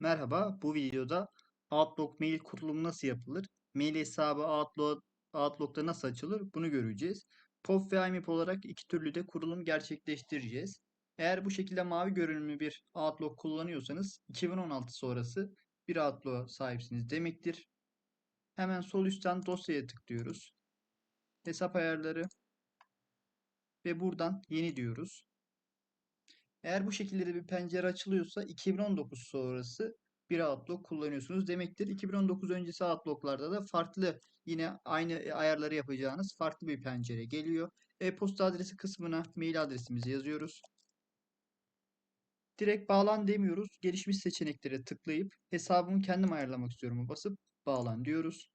Merhaba, bu videoda Outlook mail kurulumu nasıl yapılır? Mail hesabı Outlook, Outlook'ta nasıl açılır? Bunu göreceğiz. POP ve IMAP olarak iki türlü de kurulum gerçekleştireceğiz. Eğer bu şekilde mavi görünümlü bir Outlook kullanıyorsanız 2016 sonrası bir Outlook'a sahipsiniz demektir. Hemen sol üstten dosyaya tıklıyoruz. Hesap ayarları ve buradan yeni diyoruz. Eğer bu şekilde bir pencere açılıyorsa 2019 sonrası bir Outlook kullanıyorsunuz demektir. 2019 öncesi Outlook'larda da farklı yine aynı ayarları yapacağınız farklı bir pencere geliyor. E-posta adresi kısmına mail adresimizi yazıyoruz. Direkt bağlan demiyoruz. Gelişmiş seçeneklere tıklayıp hesabımı kendim ayarlamak istiyorum basıp bağlan diyoruz.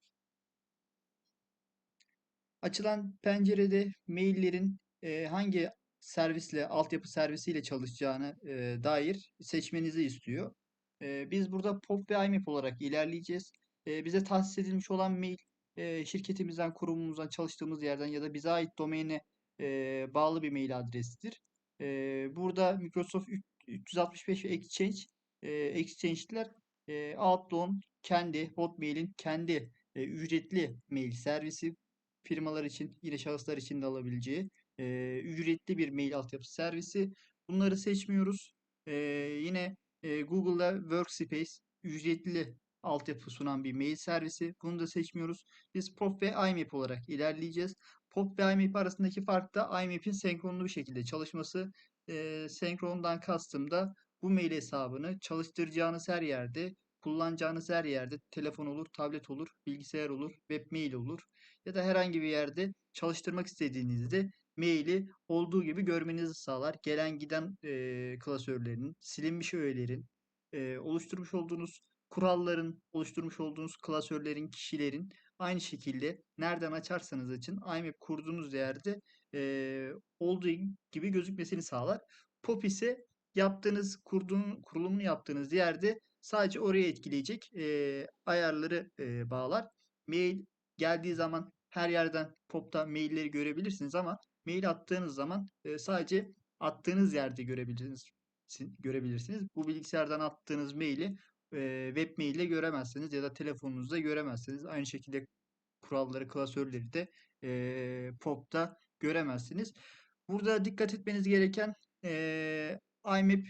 Açılan pencerede maillerin e, hangi servisle, altyapı servisiyle çalışacağını e, dair seçmenizi istiyor. E, biz burada POP ve IMAP olarak ilerleyeceğiz. E, bize tahsis edilmiş olan mail e, şirketimizden, kurumumuzdan, çalıştığımız yerden ya da bize ait domaine e, bağlı bir mail adresidir. E, burada Microsoft 365 ve Exchange, e, Exchange'ler e, Outlook'un kendi, Hotmail'in kendi e, ücretli mail servisi firmalar için, yine şahıslar için de alabileceği e, ücretli bir mail altyapı servisi. Bunları seçmiyoruz. E, yine e, Google'da Workspace ücretli altyapı sunan bir mail servisi. Bunu da seçmiyoruz. Biz POP ve IMAP olarak ilerleyeceğiz. POP ve IMAP arasındaki fark da IMAP'in senkronlu bir şekilde çalışması. E, senkrondan kastım da bu mail hesabını çalıştıracağınız her yerde kullanacağınız her yerde telefon olur, tablet olur, bilgisayar olur, web mail olur ya da herhangi bir yerde çalıştırmak istediğinizde maili olduğu gibi görmenizi sağlar. Gelen giden e, klasörlerin, silinmiş öğelerin, e, oluşturmuş olduğunuz kuralların, oluşturmuş olduğunuz klasörlerin, kişilerin aynı şekilde nereden açarsanız açın IMAP kurduğunuz yerde e, olduğu gibi gözükmesini sağlar. POP ise yaptığınız kurduğun, kurulumunu yaptığınız yerde sadece oraya etkileyecek e, ayarları e, bağlar. Mail geldiği zaman her yerden POP'ta mailleri görebilirsiniz ama mail attığınız zaman e, sadece attığınız yerde görebilirsiniz. görebilirsiniz. Bu bilgisayardan attığınız maili e, web mail ile göremezsiniz ya da telefonunuzda göremezsiniz. Aynı şekilde kuralları, klasörleri de e, POP'ta göremezsiniz. Burada dikkat etmeniz gereken IMAP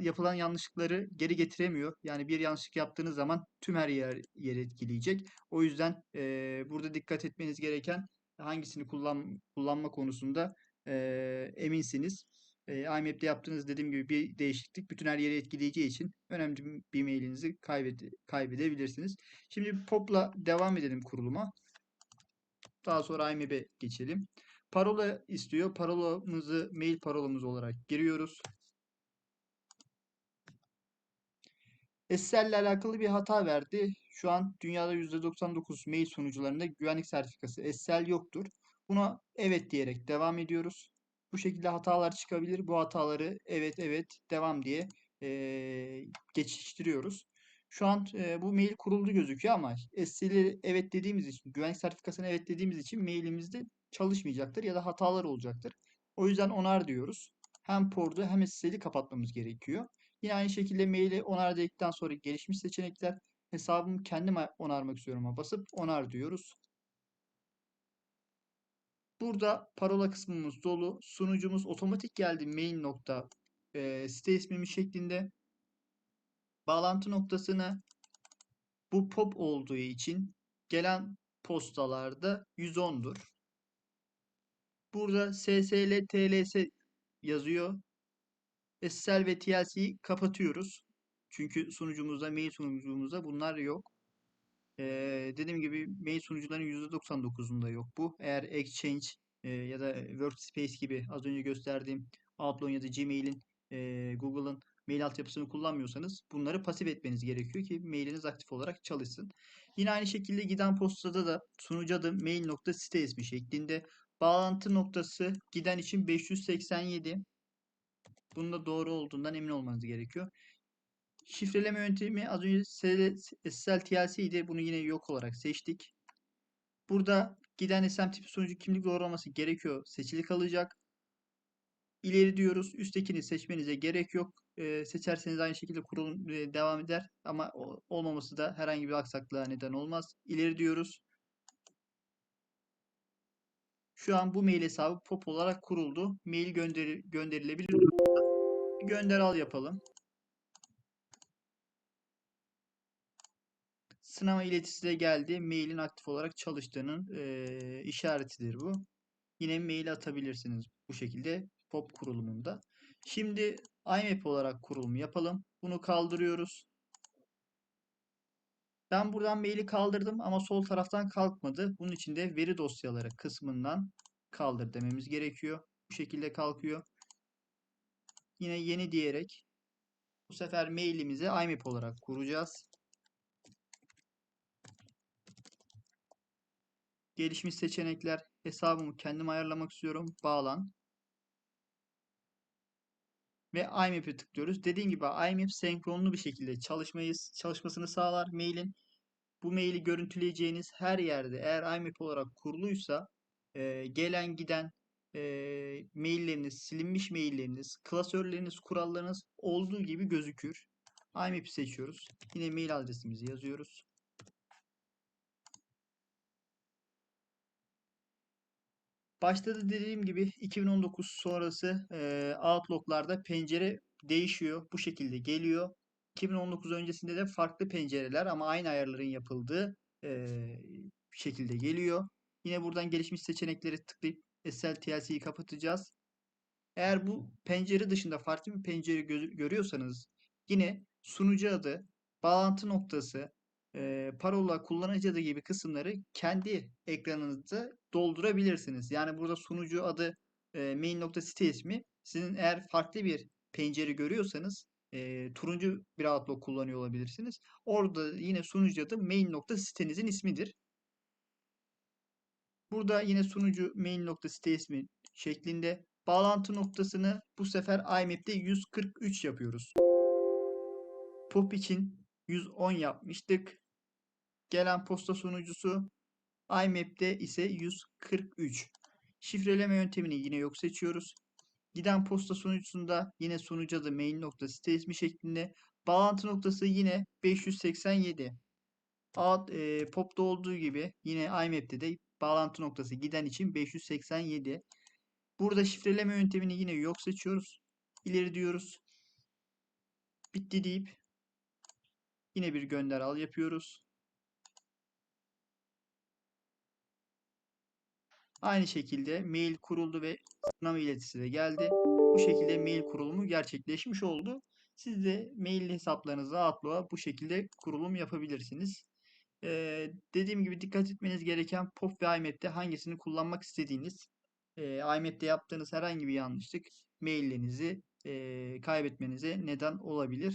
yapılan yanlışlıkları geri getiremiyor. Yani bir yanlışlık yaptığınız zaman tüm her yer, yer etkileyecek. O yüzden e, burada dikkat etmeniz gereken hangisini kullan, kullanma konusunda e, eminsiniz. E, IMAP'te yaptığınız dediğim gibi bir değişiklik bütün her yeri etkileyeceği için önemli bir mailinizi kaybede, kaybedebilirsiniz. Şimdi POP'la devam edelim kuruluma. Daha sonra IMAP'e geçelim. Parola istiyor. Parolamızı mail parolamız olarak giriyoruz. SSL ile alakalı bir hata verdi. Şu an dünyada %99 mail sunucularında güvenlik sertifikası SSL yoktur. Buna evet diyerek devam ediyoruz. Bu şekilde hatalar çıkabilir. Bu hataları evet evet devam diye e, geçiştiriyoruz. Şu an e, bu mail kuruldu gözüküyor ama SSL'i evet dediğimiz için, güvenlik sertifikasını evet dediğimiz için mailimizde çalışmayacaktır ya da hatalar olacaktır. O yüzden onar diyoruz. Hem portu hem SSL'i kapatmamız gerekiyor. Yine aynı şekilde maili onar dedikten sonra gelişmiş seçenekler hesabımı kendim onarmak istiyorum basıp onar diyoruz. Burada parola kısmımız dolu. Sunucumuz otomatik geldi main nokta e, site ismimiz şeklinde. Bağlantı noktasını bu pop olduğu için gelen postalarda 110'dur. Burada SSL TLS yazıyor. SSL ve TLC'yi kapatıyoruz. Çünkü sunucumuzda, mail sunucumuzda bunlar yok. Ee, dediğim gibi mail sunucuların %99'unda yok bu. Eğer Exchange e, ya da Workspace gibi az önce gösterdiğim Outlook ya da Gmail'in, e, Google'ın mail altyapısını kullanmıyorsanız bunları pasif etmeniz gerekiyor ki mailiniz aktif olarak çalışsın. Yine aynı şekilde giden postada da sunucu adı mail nokta site ismi şeklinde bağlantı noktası giden için 587 bunun da doğru olduğundan emin olmanız gerekiyor. Şifreleme yöntemi az önce SSL TLC idi. Bunu yine yok olarak seçtik. Burada giden SM tipi sunucu kimlik doğrulaması gerekiyor. Seçili kalacak. İleri diyoruz. Üsttekini seçmenize gerek yok. e, seçerseniz aynı şekilde kurulum e, devam eder ama olmaması da herhangi bir aksaklığa neden olmaz. İleri diyoruz. Şu an bu mail hesabı pop olarak kuruldu. Mail gönderi gönderilebilir. Gönder al yapalım. Sınava iletisi de geldi. Mailin aktif olarak çalıştığının e, işaretidir bu. Yine mail atabilirsiniz bu şekilde pop kurulumunda. Şimdi IMAP olarak kurulum yapalım. Bunu kaldırıyoruz. Ben buradan maili kaldırdım ama sol taraftan kalkmadı. Bunun için de veri dosyaları kısmından kaldır dememiz gerekiyor. Bu şekilde kalkıyor. Yine yeni diyerek bu sefer mailimizi IMAP olarak kuracağız. Gelişmiş seçenekler hesabımı kendim ayarlamak istiyorum. Bağlan. Ve IMAP'e tıklıyoruz. Dediğim gibi IMAP senkronlu bir şekilde çalışmayı, çalışmasını sağlar mailin. Bu maili görüntüleyeceğiniz her yerde eğer IMAP olarak kuruluysa e, gelen giden e, mailleriniz, silinmiş mailleriniz, klasörleriniz, kurallarınız olduğu gibi gözükür. IMAP'i seçiyoruz. Yine mail adresimizi yazıyoruz. Başta da dediğim gibi 2019 sonrası e, Outlook'larda pencere değişiyor. Bu şekilde geliyor. 2019 öncesinde de farklı pencereler ama aynı ayarların yapıldığı e, şekilde geliyor. Yine buradan gelişmiş seçenekleri tıklayıp SLTLC'yi kapatacağız. Eğer bu pencere dışında farklı bir pencere gö- görüyorsanız yine sunucu adı, bağlantı noktası, e, parola, kullanıcı gibi kısımları kendi ekranınızda doldurabilirsiniz. Yani burada sunucu adı, e, main nokta site ismi sizin eğer farklı bir pencere görüyorsanız e, turuncu bir Outlook kullanıyor olabilirsiniz. Orada yine sunucu adı main nokta sitenizin ismidir. Burada yine sunucu main nokta site ismi şeklinde bağlantı noktasını bu sefer IMAP'te 143 yapıyoruz. POP için 110 yapmıştık. Gelen posta sunucusu IMAP'te ise 143. Şifreleme yöntemini yine yok seçiyoruz. Giden posta sunucusunda yine sunucu adı main nokta site ismi şeklinde. Bağlantı noktası yine 587. Out, e, POP'ta olduğu gibi yine IMAP'te de bağlantı noktası giden için 587. Burada şifreleme yöntemini yine yok seçiyoruz. İleri diyoruz. Bitti deyip yine bir gönder al yapıyoruz. Aynı şekilde mail kuruldu ve sınav iletisi de geldi. Bu şekilde mail kurulumu gerçekleşmiş oldu. Siz de mail hesaplarınızı Outlook'a bu şekilde kurulum yapabilirsiniz. Ee, dediğim gibi dikkat etmeniz gereken POP ve IMAP'te hangisini kullanmak istediğiniz, e, IMAP'te yaptığınız herhangi bir yanlışlık maillerinizi e, kaybetmenize neden olabilir.